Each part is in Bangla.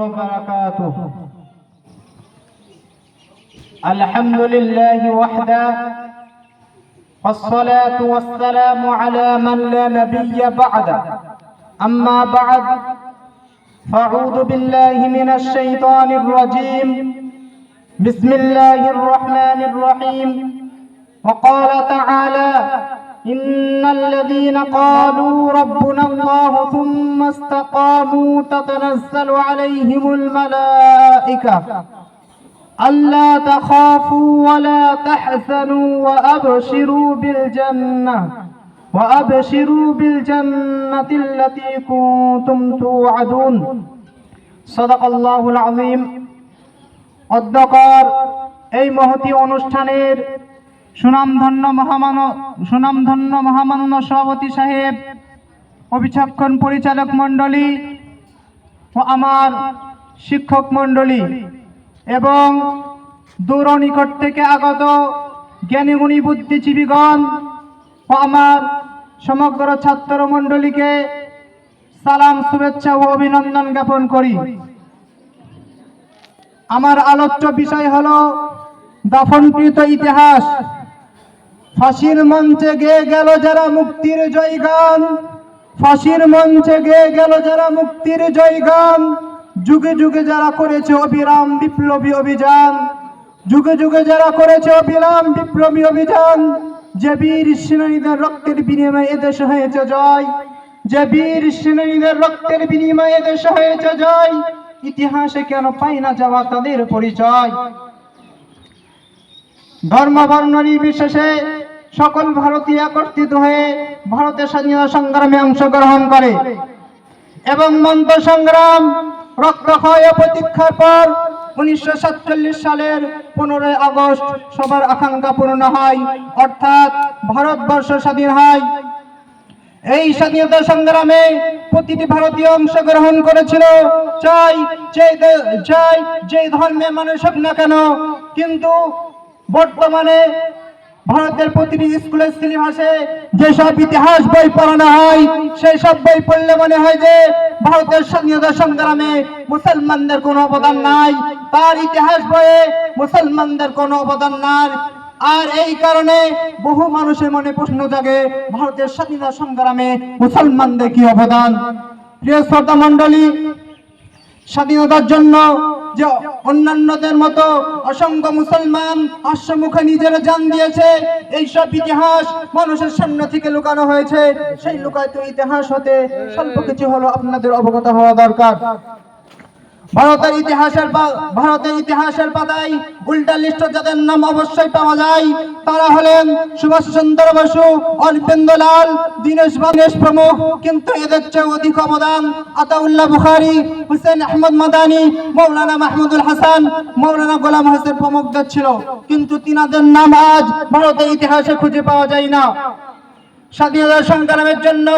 وبركاته. الحمد لله وحده والصلاة والسلام على من لا نبي بعده. أما بعد فأعوذ بالله من الشيطان الرجيم. بسم الله الرحمن الرحيم. وقال تعالى إن الذين قالوا ربنا الله ثم استقاموا تتنزل عليهم الملائكة ألا تخافوا ولا تحزنوا وأبشروا بالجنة وأبشروا بالجنة التي كنتم توعدون صدق الله العظيم অধ্যকর এই মহতি অনুষ্ঠানের সুনামধন্য মহামান সুনামধন্য মহামান্য সভাপতি সাহেব, অভিচক্ষণ পরিচালক মণ্ডলী ও আমার শিক্ষক মণ্ডলী এবং দূর নিকট থেকে আগত জ্ঞানীগুণী বুদ্ধিজীবীগণ ও আমার সমগ্র ছাত্র মণ্ডলীকে সালাম, শুভেচ্ছা ও অভিনন্দন জ্ঞাপন করি। আমার আলোচ্য বিষয় হল দাফনকৃত ইতিহাস। ফাঁসির মঞ্চে গেয়ে গেল যারা মুক্তির জয়গান। ফাঁসির মঞ্চে গেয়ে গেল যারা মুক্তির জয়গান। যুগে যুগে যারা করেছে অবিরাম বিপ্লবী অভিযান। যুগে যুগে যারা করেছে অবিরাম বিপ্লবী অভিযান। যে বীর সেনানীদের রক্তের বিনিময়ে এদেশ হয়েছে জয়। যে বীর সেনানীদের রক্তের বিনিময়ে এদেশ হয়েছে জয়। ইতিহাসে কেন পাই না যাওয়া তাদের পরিচয়? ধর্ম বর্ণ নির্বিশেষে সকল ভারতীয় একত্রিত হয়ে ভারতের স্বাধীনতা সংগ্রামে অংশগ্রহণ করে। এবং মন্ত সংগ্রাম রক্তক্ষয় প্রতীক্ষার পর উনিশশো সাতচল্লিশ সালের পনেরোই আগস্ট সবার আকাঙ্ক্ষা পূর্ণ হয়, অর্থাৎ ভারতবর্ষ স্বাধীন হয়। এই স্বাধীনতা সংগ্রামে প্রতিটি ভারতীয় অংশগ্রহণ করেছিল, চাই চাই যে ধর্মে মানুষ হোক না কেন, কিন্তু বর্তমানে ভারতের প্রতিটি স্কুলের সিলেবাসে যেসব ইতিহাস বই পড়ানো হয় সেই সব বই পড়লে মনে হয় যে ভারতের স্বাধীনতা সংগ্রামে মুসলমানদের কোনো অবদান নাই। তার ইতিহাস বইয়ে মুসলমানদের কোনো অবদান নাই। আর এই কারণে বহু মানুষের মনে প্রশ্ন জাগে, ভারতের স্বাধীনতা সংগ্রামে মুসলমানদের কি অবদান? প্রিয় শ্রদ্ধা মন্ডলী স্বাধীনতার জন্য যে অন্যান্যদের মতো অসংখ্য মুসলমান হাস্যমুখে নিজের জান দিয়েছে, এইসব ইতিহাস মানুষের সামনে থেকে লুকানো হয়েছে। সেই লুকায়িত ইতিহাস হতে স্বল্প কিছু হলো আপনাদের অবগত হওয়া দরকার। ভারতের ইতিহাসের ভারতের ইতিহাসের পাতায় উল্টা লিস্ট যাদের নাম অবশ্যই পাওয়া যায়, তারা হলেন সুভাষ চন্দ্র বসু, অরবিন্দ লাল, দীনেশ দীনেশ প্রমুখ। কিন্তু এদের চেয়ে অধিক অবদান আতাউল্লাহ বুখারি, হুসেন আহমদ মাদানি, মৌলানা মাহমুদুল হাসান, মৌলানা গোলাম হোসেন প্রমুখদের ছিল। কিন্তু তিনাদের নাম আজ ভারতের ইতিহাসে খুঁজে পাওয়া যায় না। স্বাধীনতা সংগ্রামের জন্য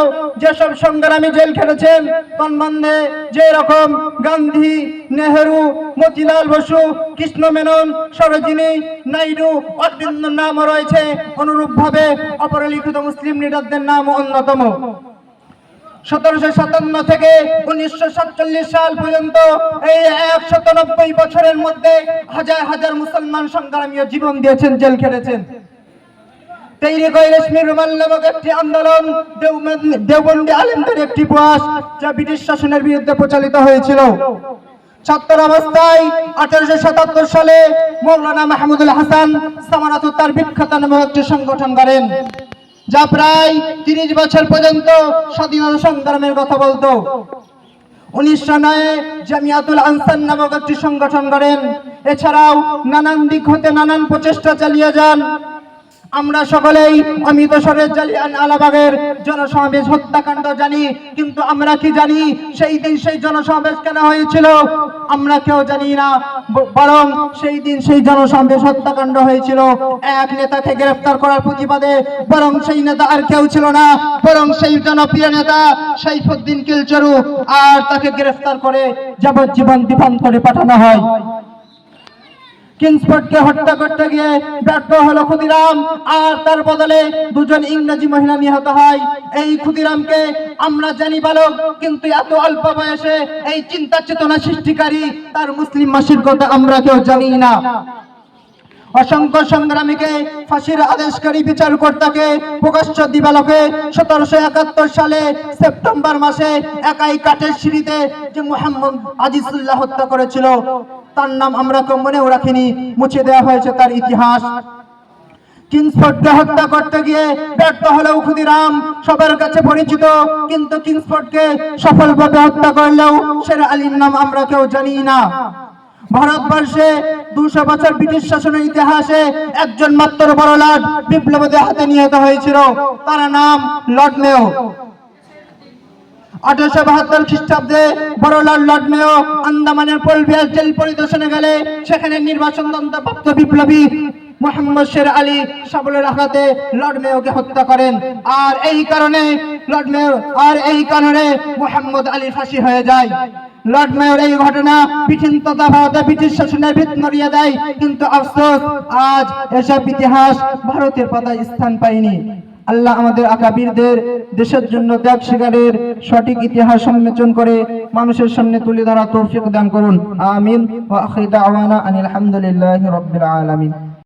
যেসব সংগ্রামী জেল খেটেছেন, তন্মধ্যে যে রকম গান্ধী, নেহেরু, মতিলাল বসু, কৃষ্ণ মেনন, সরোজিনী নাইডু, অরবিন্দ নামও রয়েছে। অনুরূপভাবে অপরলিখিত মুসলিম লিডারদের নাম অন্যতম। সতেরোশো সাতান্ন থেকে উনিশশো সাতচল্লিশ সাল পর্যন্ত এই নব্বই বছরের মধ্যে হাজার হাজার মুসলমান সংগ্রামীয় জীবন দিয়েছেন, জেল খেটেছেন। তৈরি করে রেশমি রুমাল নামক একটি আন্দোলন দেওবন্দি- আলেমদের একটি প্রয়াস, যা ব্রিটিশ শাসনের বিরুদ্ধে প্রচালিত হয়েছিল। ছাত্র অবস্থায় আঠারোশো সাতাত্তর সালে মৌলানা মাহমুদুল হাসান সামানাতু তার বিখ্যাত নামক একটি সংগঠন করেন যা প্রায় তিরিশ বছর পর্যন্ত স্বাধীনতা সংগ্রামের কথা বলতো। উনিশশো নয়ে জামিয়াতুল আনসার নামক একটি সংগঠন করেন এছাড়াও নানান দিক হতে নানান প্রচেষ্টা চালিয়ে যান। আমরা সকলেই অমৃতসরের জালিয়ান আলাবাগের জনসমাবেশ হত্যাকাণ্ড জানি, কিন্তু আমরা কি জানি? সেই দিন সেই জনসমাবেশ কেন হয়েছিল? আমরা কেউ জানি না। বরং সেই দিন সেই জনসমাবেশ হত্যাকাণ্ড হয়েছিল। এক নেতাকে গ্রেফতার করার প্রতিবাদে, বরং সেই নেতা আর কেউ ছিল না। বরং সেই জনপ্রিয় নেতা সাইফুদ্দিন কিলচরু, আর তাকে গ্রেফতার করে যাবজ্জীবন দ্বীপান্তরে পাঠানো হয়। কিংসফোর্ডকে হত্যা করতে গিয়ে ব্যর্থ হলো ক্ষুদিরাম, আর তার বদলে দুজন ইংরেজি মহিলা নিহত হয়। এই ক্ষুদিরামকে আমরা জানি বালক, কিন্তু এত অল্প বয়সে এই চিন্তা চেতনা সৃষ্টিকারী তার মুসলিম মাসির কথা আমরা কেউ জানি না। অসংখ্য সংগ্রামীকে ফাঁসির আদেশকারী বিচার কর্তাকে প্রকাশ্য দিবালকে সতেরোশো একাত্তর সালে সেপ্টেম্বর মাসে একাই কাঠের সিঁড়িতে যে মোহাম্মদ আজিজুল্লাহ হত্যা করেছিল, তার নাম আমরা কেউ মনেও রাখিনি, মুছে দেওয়া হয়েছে তার ইতিহাস। কিংসফোর্ডকে হত্যা করতে গিয়ে ব্যর্থ হলেও ক্ষুদিরাম সবার কাছে পরিচিত, কিন্তু কিংসফোর্ডকে সফলভাবে হত্যা করলেও শের আলীর নাম আমরা কেউ জানি না। ভারতবর্ষে দুশো বছর ব্রিটিশ শাসনের ইতিহাসে একজন মাত্র বড় লর্ড বিপ্লবীদের হাতে নিহত হয়েছিল। তার নাম লর্ড মেয়। আঠারোশো বাহাত্তর খ্রিস্টাব্দে বড়লাল লর্ড মেয় আন্দামানের পরিবেশ জেল পরিদর্শনে গেলে সেখানে নির্বাচন দন্ত বিপ্লবী মোহাম্মদ শের আলী সাবলের আঘাতে লর্ড মেয়কে হত্যা করেন। আর এই কারণে লর্ড মেয় আর এই কারণে মোহাম্মদ আলী ফাঁসি হয়ে যায়। লর্ড মেয়র এই ঘটনা ব্রিটেন তথা ভারতে ব্রিটিশ শাসনের ভিত দেয়। কিন্তু আফসোস, আজ এসব ইতিহাস ভারতের পাতায় স্থান পায়নি। আল্লাহ আমাদের আকাবিরদের দেশের জন্য ত্যাগ শিকারের সঠিক ইতিহাস সম্মেচন করে মানুষের সামনে তুলে ধরা তৌফিক দান করুন। আমিন। আনিল হামদুলিল্লাহি